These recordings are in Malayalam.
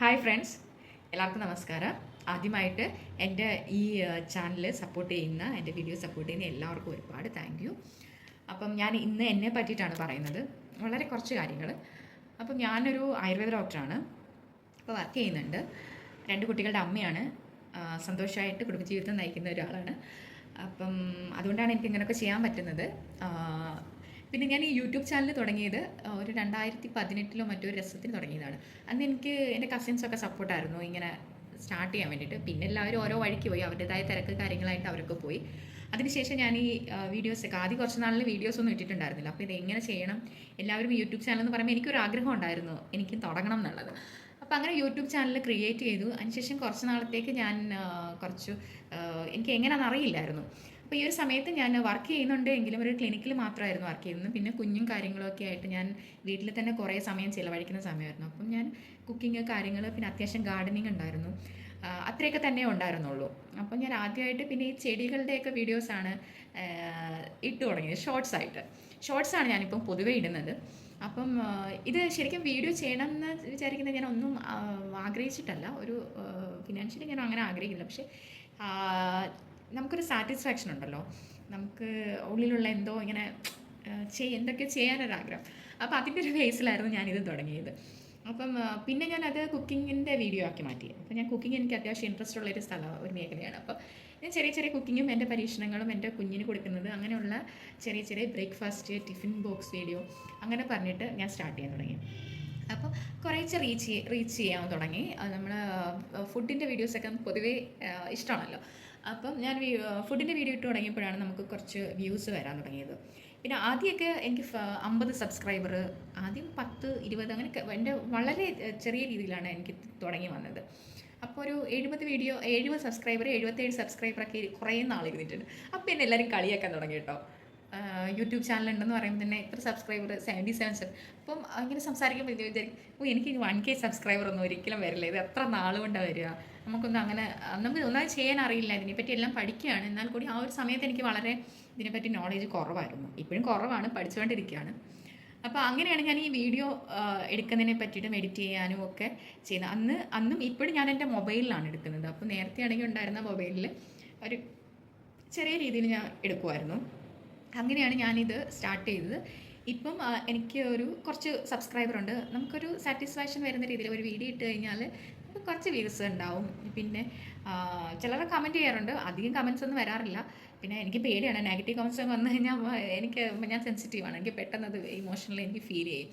ഹായ് ഫ്രണ്ട്സ് എല്ലാവർക്കും നമസ്കാരം. ആദ്യമായിട്ട് എന്റെ ഈ ചാനൽ സപ്പോർട്ട് ചെയ്യുന്ന എന്റെ വീഡിയോ സപ്പോർട്ട് ചെയ്യുന്ന എല്ലാവർക്കും ഒരുപാട് താങ്ക് യു അപ്പം ഞാൻ ഇന്ന് എന്നെ പറ്റിയിട്ടാണ് പറയുന്നത്. വളരെ കുറച്ച് കാര്യങ്ങൾ അപ്പം ഞാനൊരു ആയുർവേദ ഡോക്ടറാണ് അപ്പോൾ വർക്ക് ചെയ്യുന്നുണ്ട്. രണ്ട് കുട്ടികളുടെ അമ്മയാണ്. സന്തോഷമായിട്ട് കുടുംബജീവിതം നയിക്കുന്ന ഒരാളാണ്. അപ്പം അതുകൊണ്ടാണ് എനിക്ക് ഇങ്ങനെയൊക്കെ ചെയ്യാൻ പറ്റുന്നത്. പിന്നെ ഞാൻ ഈ യൂട്യൂബ് ചാനൽ തുടങ്ങിയത് ഒരു രണ്ടായിരത്തി പതിനെട്ടിലോ മറ്റോ രസത്തിന് തുടങ്ങിയതാണ്. അന്ന് എനിക്ക് എന്റെ കസിൻസൊക്കെ സപ്പോർട്ടായിരുന്നു ഇങ്ങനെ സ്റ്റാർട്ട് ചെയ്യാൻ വേണ്ടിയിട്ട്. പിന്നെ എല്ലാവരും ഓരോ വഴിക്ക് പോയി അവരുടേതായ തിരക്ക് കാര്യങ്ങളായിട്ട് അവരൊക്കെ പോയി. അതിനുശേഷം ഞാൻ ഈ വീഡിയോസൊക്കെ ആദ്യം കുറച്ച് നാളിൽ വീഡിയോസ് ഒന്നും ഇട്ടിട്ടുണ്ടായിരുന്നില്ല. അപ്പോൾ ഇത് എങ്ങനെ ചെയ്യണം? എല്ലാവരും യൂട്യൂബ് ചാനൽ എന്ന് പറയുമ്പോൾ എനിക്കൊരു ആഗ്രഹം ഉണ്ടായിരുന്നു എനിക്കും തുടങ്ങണം എന്നുള്ളത്. അപ്പോൾ അങ്ങനെ യൂട്യൂബ് ചാനൽ ക്രിയേറ്റ് ചെയ്തു. അതിനുശേഷം കുറച്ച് നാളത്തേക്ക് ഞാൻ കുറച്ച് എനിക്ക് എങ്ങനെയാണെന്ന് അറിയില്ലായിരുന്നു. അപ്പോൾ ഈ ഒരു സമയത്ത് ഞാൻ വർക്ക് ചെയ്യുന്നുണ്ട് എങ്കിലും ഒരു ക്ലിനിക്കിൽ മാത്രമായിരുന്നു വർക്ക് ചെയ്യുന്നത്. പിന്നെ കുഞ്ഞും കാര്യങ്ങളൊക്കെ ആയിട്ട് ഞാൻ വീട്ടിൽ തന്നെ കുറേ സമയം ചിലവഴിക്കുന്ന സമയമായിരുന്നു. അപ്പം ഞാൻ കുക്കിംഗ് കാര്യങ്ങൾ പിന്നെ അത്യാവശ്യം ഗാർഡനിങ് ഉണ്ടായിരുന്നു. അത്രയൊക്കെ തന്നെ ഉണ്ടായിരുന്നുള്ളൂ. അപ്പം ഞാൻ ആദ്യമായിട്ട് പിന്നെ ഈ ചെടികളുടെയൊക്കെ വീഡിയോസാണ് ഇട്ട് തുടങ്ങിയത്. ഷോർട്സ് ആയിട്ട്. ഷോർട്സ് ആണ് ഞാനിപ്പം പൊതുവേ ഇടുന്നത്. അപ്പം ഇത് ശരിക്കും വീഡിയോ ചെയ്യണം എന്ന് വിചാരിക്കുന്നത് ഞാൻ ഒന്നും ആഗ്രഹിച്ചിട്ടല്ല. ഒരു ഫിനാൻഷ്യലി ഞാൻ അങ്ങനെ ആഗ്രഹിക്കില്ല പക്ഷേ നമുക്കൊരു സാറ്റിസ്ഫാക്ഷൻ ഉണ്ടല്ലോ. നമുക്ക് ഉള്ളിലുള്ള എന്തോ ഇങ്ങനെ ചെയ് എന്തൊക്കെ ചെയ്യാനൊരാഗ്രഹം. അപ്പോൾ അതിന്റെ ഒരു ബേസിലായിരുന്നു ഞാനിത് തുടങ്ങിയത്. അപ്പം പിന്നെ ഞാനത് കുക്കിങ്ങിന്റെ വീഡിയോ ആക്കി മാറ്റി. അപ്പോൾ ഞാൻ കുക്കിംഗ് എനിക്ക് അത്യാവശ്യം ഇൻട്രസ്റ്റ് ഉള്ളൊരു സ്ഥലം ഒരു മേഖലയാണ്. അപ്പോൾ ഞാൻ ചെറിയ ചെറിയ കുക്കിങ്ങും എന്റെ പരീക്ഷണങ്ങളും എന്റെ കുഞ്ഞിന് കൊടുക്കുന്നത് അങ്ങനെയുള്ള ചെറിയ ചെറിയ ബ്രേക്ക്ഫാസ്റ്റ് ടിഫിൻ ബോക്സ് വീഡിയോ അങ്ങനെ പറഞ്ഞിട്ട് ഞാൻ സ്റ്റാർട്ട് ചെയ്യാൻ തുടങ്ങി. അപ്പോൾ കുറേശ്ശെ റീച്ച് റീച്ച് ചെയ്യാൻ തുടങ്ങി. നമ്മൾ ഫുഡിന്റെ വീഡിയോസൊക്കെ പൊതുവേ ഇഷ്ടമാണല്ലോ. അപ്പം ഞാൻ ഫുഡിന്റെ വീഡിയോ ഇട്ട് തുടങ്ങിയപ്പോഴാണ് നമുക്ക് കുറച്ച് വ്യൂസ് വരാൻ തുടങ്ങിയത്. പിന്നെ ആദ്യമൊക്കെ എനിക്ക് അമ്പത് സബ്സ്ക്രൈബർ ആദ്യം പത്ത് ഇരുപത് അങ്ങനെ എന്റെ വളരെ ചെറിയ രീതിയിലാണ് എനിക്ക് തുടങ്ങി വന്നത്. അപ്പോൾ ഒരു എഴുപത് വീഡിയോ എഴുപത് സബ്സ്ക്രൈബർ എഴുപത്തേഴ് സബ്സ്ക്രൈബറൊക്കെ കുറേ നാൾ ഇരുന്നിട്ടുണ്ട് അപ്പോൾ എന്നെ എല്ലാവരും കളിയാക്കാൻ തുടങ്ങി കേട്ടോ. യൂട്യൂബ് ചാനൽ ഉണ്ടെന്ന് പറയുമ്പോൾ തന്നെ ഇത്ര സബ്സ്ക്രൈബർ സെവന്റി സെവൻ സെവൻ അപ്പം ഇങ്ങനെ സംസാരിക്കുമ്പോൾ ഇത് വിചാരിക്കും ഓ എനിക്ക് വൺ കെ സബ്സ്ക്രൈബർ ഒന്നും ഒരിക്കലും വരില്ല. ഇത് എത്ര നാളുകൊണ്ടാണ് വരിക? നമുക്കൊന്നും അങ്ങനെ നമുക്ക് ഒന്നാമത് ചെയ്യാൻ അറിയില്ല. ഇതിനെപ്പറ്റി എല്ലാം പഠിക്കുകയാണ്. എന്നാൽ കൂടി ആ ഒരു സമയത്ത് എനിക്ക് വളരെ ഇതിനെപ്പറ്റി നോളേജ് കുറവായിരുന്നു. ഇപ്പോഴും കുറവാണ് പഠിച്ചുകൊണ്ടിരിക്കുകയാണ്. അപ്പോൾ അങ്ങനെയാണ് ഞാൻ ഈ വീഡിയോ എടുക്കുന്നതിനെ പറ്റിയിട്ടും എഡിറ്റ് ചെയ്യാനും ഒക്കെ ചെയ്യുന്നത്. അന്ന് അന്നും ഇപ്പോഴും ഞാൻ എന്റെ മൊബൈലിലാണ് എടുക്കുന്നത്. അപ്പോൾ നേരത്തെ ആണെങ്കിൽ ഉണ്ടായിരുന്ന മൊബൈലിൽ ഒരു ചെറിയ രീതിയിൽ ഞാൻ എടുക്കുമായിരുന്നു അങ്ങനെയാണ് ഞാനിത് സ്റ്റാർട്ട് ചെയ്തത്. ഇപ്പം എനിക്ക് ഒരു കുറച്ച് സബ്സ്ക്രൈബർ ഉണ്ട്. നമുക്കൊരു സാറ്റിസ്ഫാക്ഷൻ വരുന്ന രീതിയിൽ ഒരു വീഡിയോ ഇട്ട് കഴിഞ്ഞാൽ കുറച്ച് വ്യൂസ് ഉണ്ടാവും. പിന്നെ ചിലർ കമന്റ് ചെയ്യാറുണ്ട്. അധികം കമൻസ് ഒന്നും വരാറില്ല. പിന്നെ എനിക്ക് പേടിയാണ്. നെഗറ്റീവ് കമൻസ് വന്നു കഴിഞ്ഞാൽ എനിക്ക് ഞാൻ സെൻസിറ്റീവാണ് എനിക്ക് പെട്ടെന്ന് അത് ഇമോഷണലി എനിക്ക് ഫീൽ ചെയ്യും.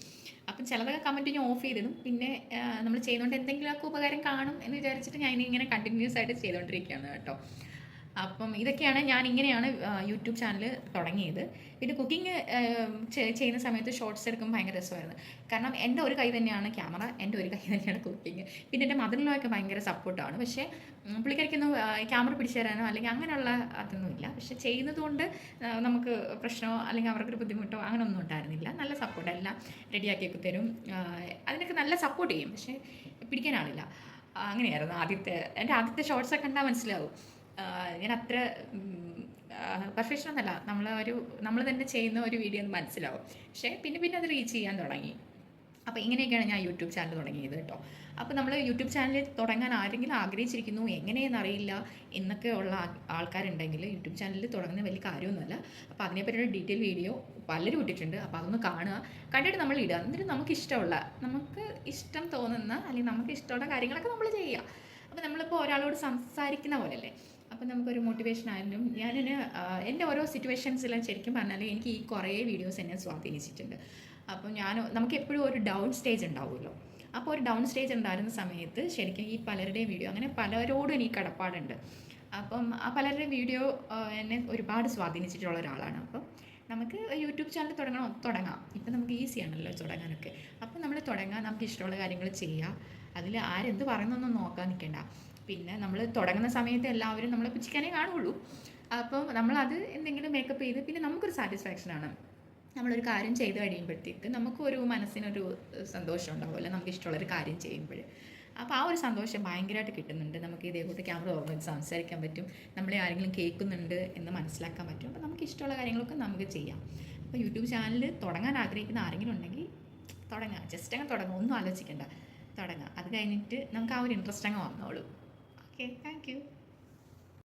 അപ്പം ചിലതൊക്കെ കമന്റ് ഞാൻ ഓഫ് ചെയ്തിടും. പിന്നെ നമ്മൾ ചെയ്തുകൊണ്ട് എന്തെങ്കിലുമൊക്കെ ഉപകാരം കാണും എന്ന് വിചാരിച്ചിട്ട് ഞാൻ ഇങ്ങനെ കണ്ടിന്യൂസ് ആയിട്ട് ചെയ്തുകൊണ്ടിരിക്കുകയാണ് കേട്ടോ. അപ്പം ഇതൊക്കെയാണ് ഞാൻ ഇങ്ങനെയാണ് യൂട്യൂബ് ചാനൽ തുടങ്ങിയത്. പിന്നെ കുക്കിംഗ് ചെയ്യുന്ന സമയത്ത് ഷോർട്സ് എടുക്കുമ്പോൾ ഭയങ്കര രസമായിരുന്നു. കാരണം എന്റെ ഒരു കൈ തന്നെയാണ് ക്യാമറ എന്റെ ഒരു കൈ തന്നെയാണ് കുക്കിംഗ്. പിന്നെ എന്റെ മദറിനൊക്കെ ഭയങ്കര സപ്പോർട്ടാണ്. പക്ഷേ പുള്ളിക്കാരിക്കൊന്നും ക്യാമറ പിടിച്ചു തരാനോ അല്ലെങ്കിൽ അങ്ങനെയുള്ള അതൊന്നുമില്ല. പക്ഷെ ചെയ്യുന്നതുകൊണ്ട് നമുക്ക് പ്രശ്നമോ അല്ലെങ്കിൽ അവർക്കൊരു ബുദ്ധിമുട്ടോ അങ്ങനെയൊന്നും ഉണ്ടായിരുന്നില്ല. നല്ല സപ്പോർട്ട് എല്ലാം റെഡിയാക്കിയൊക്കെ തരും. അതിനൊക്കെ നല്ല സപ്പോർട്ട് ചെയ്യും. പക്ഷേ പിടിക്കാനാളില്ല അങ്ങനെയായിരുന്നു ആദ്യത്തെ എന്റെ ആദ്യത്തെ ഷോർട്സൊക്കെ കണ്ടാൽ മനസ്സിലാവും. ഞാൻ അത്ര പെർഫെക്ഷൻ ഒന്നല്ല. നമ്മൾ ഒരു നമ്മൾ തന്നെ ചെയ്യുന്ന ഒരു വീഡിയോ എന്ന് മനസ്സിലാവും. പക്ഷേ പിന്നെ പിന്നെ അത് റീച്ച് ചെയ്യാൻ തുടങ്ങി. അപ്പോൾ ഇങ്ങനെയൊക്കെയാണ് ഞാൻ യൂട്യൂബ് ചാനൽ തുടങ്ങിയത് കേട്ടോ. അപ്പോൾ നമ്മൾ യൂട്യൂബ് ചാനൽ തുടങ്ങാൻ ആരെങ്കിലും ആഗ്രഹിച്ചിരിക്കുന്നു എങ്ങനെയെന്ന് അറിയില്ല എന്നൊക്കെ ഉള്ള ആൾക്കാരുണ്ടെങ്കിൽ യൂട്യൂബ് ചാനൽ തുടങ്ങുന്ന വലിയ കാര്യമൊന്നുമല്ല. അപ്പോൾ അതിനെപ്പറ്റിയുള്ള ഡീറ്റെയിൽ വീഡിയോ പലരും ഇട്ടിട്ടുണ്ട്. അപ്പോൾ അതൊന്ന് കാണുക. കണ്ടിട്ട് നമ്മൾ ഇടുക. എന്നിട്ട് നമുക്ക് ഇഷ്ടമുള്ള നമുക്ക് ഇഷ്ടം തോന്നുന്ന അല്ലെങ്കിൽ നമുക്ക് ഇഷ്ടമുള്ള കാര്യങ്ങളൊക്കെ നമ്മൾ ചെയ്യുക. അപ്പോൾ നമ്മളിപ്പോൾ ഒരാളോട് സംസാരിക്കുന്ന പോലെയല്ലേ? അപ്പോൾ നമുക്കൊരു മോട്ടിവേഷൻ ആയാലും ഞാൻ എന്റെ ഓരോ സിറ്റുവേഷൻസിലും ശരിക്കും പറഞ്ഞാൽ എനിക്ക് ഈ കുറേ വീഡിയോസ് എന്നെ സ്വാധീനിച്ചിട്ടുണ്ട്. അപ്പം ഞാൻ നമുക്ക് എപ്പോഴും ഒരു ഡൗൺ സ്റ്റേജ് ഉണ്ടാവുമല്ലോ. അപ്പോൾ ഒരു ഡൗൺ സ്റ്റേജ് ഉണ്ടായിരുന്ന സമയത്ത് ശരിക്കും ഈ പലരുടെയും വീഡിയോ അങ്ങനെ പലരോടും എനിക്ക് കടപ്പാടുണ്ട്. അപ്പം ആ പലരുടെയും വീഡിയോ എന്നെ ഒരുപാട് സ്വാധീനിച്ചിട്ടുള്ള ഒരാളാണ്. അപ്പം നമുക്ക് യൂട്യൂബ് ചാനൽ തുടങ്ങണം തുടങ്ങാം. ഇപ്പം നമുക്ക് ഈസിയാണല്ലോ തുടങ്ങാനൊക്കെ. അപ്പം നമ്മൾ തുടങ്ങാം നമുക്ക് ഇഷ്ടമുള്ള കാര്യങ്ങൾ ചെയ്യുക അതിൽ ആരെന്ത് പറയുന്നൊന്നും നോക്കാൻ നിൽക്കണ്ട. പിന്നെ നമ്മൾ തുടങ്ങുന്ന സമയത്ത് എല്ലാവരും നമ്മളെ പുച്ഛിക്കാനേ കാണുള്ളൂ. അപ്പം നമ്മളത് എന്തെങ്കിലും മേക്കപ്പ് ചെയ്ത് പിന്നെ നമുക്കൊരു സാറ്റിസ്ഫാക്ഷനാണ് നമ്മളൊരു കാര്യം ചെയ്ത് കഴിയുമ്പോഴത്തേക്ക് നമുക്കൊരു മനസ്സിനൊരു സന്തോഷം ഉണ്ടാവുമല്ലോ നമുക്ക് ഇഷ്ടമുള്ളൊരു കാര്യം ചെയ്യുമ്പോൾ അപ്പോൾ ആ ഒരു സന്തോഷം ഭയങ്കരമായിട്ട് കിട്ടുന്നുണ്ട്. നമുക്ക് ഇതേപോലത്തെ ക്യാമറ ഓർമ്മ സംസാരിക്കാൻ പറ്റും. നമ്മളെ ആരെങ്കിലും കേൾക്കുന്നുണ്ട് എന്ന് മനസ്സിലാക്കാൻ പറ്റും. അപ്പോൾ നമുക്ക് ഇഷ്ടമുള്ള കാര്യങ്ങളൊക്കെ നമുക്ക് ചെയ്യാം. അപ്പോൾ യൂട്യൂബ് ചാനൽ തുടങ്ങാൻ ആഗ്രഹിക്കുന്ന ആരെങ്കിലും ഉണ്ടെങ്കിൽ തുടങ്ങാം. ജസ്റ്റ് അങ്ങ് തുടങ്ങാം. ഒന്നും ആലോചിക്കേണ്ട. തുടങ്ങാം. അത് കഴിഞ്ഞിട്ട് നമുക്ക് ആ ഒരു ഇൻട്രസ്റ്റ് അങ്ങ് വന്നോളൂ. Okay thank you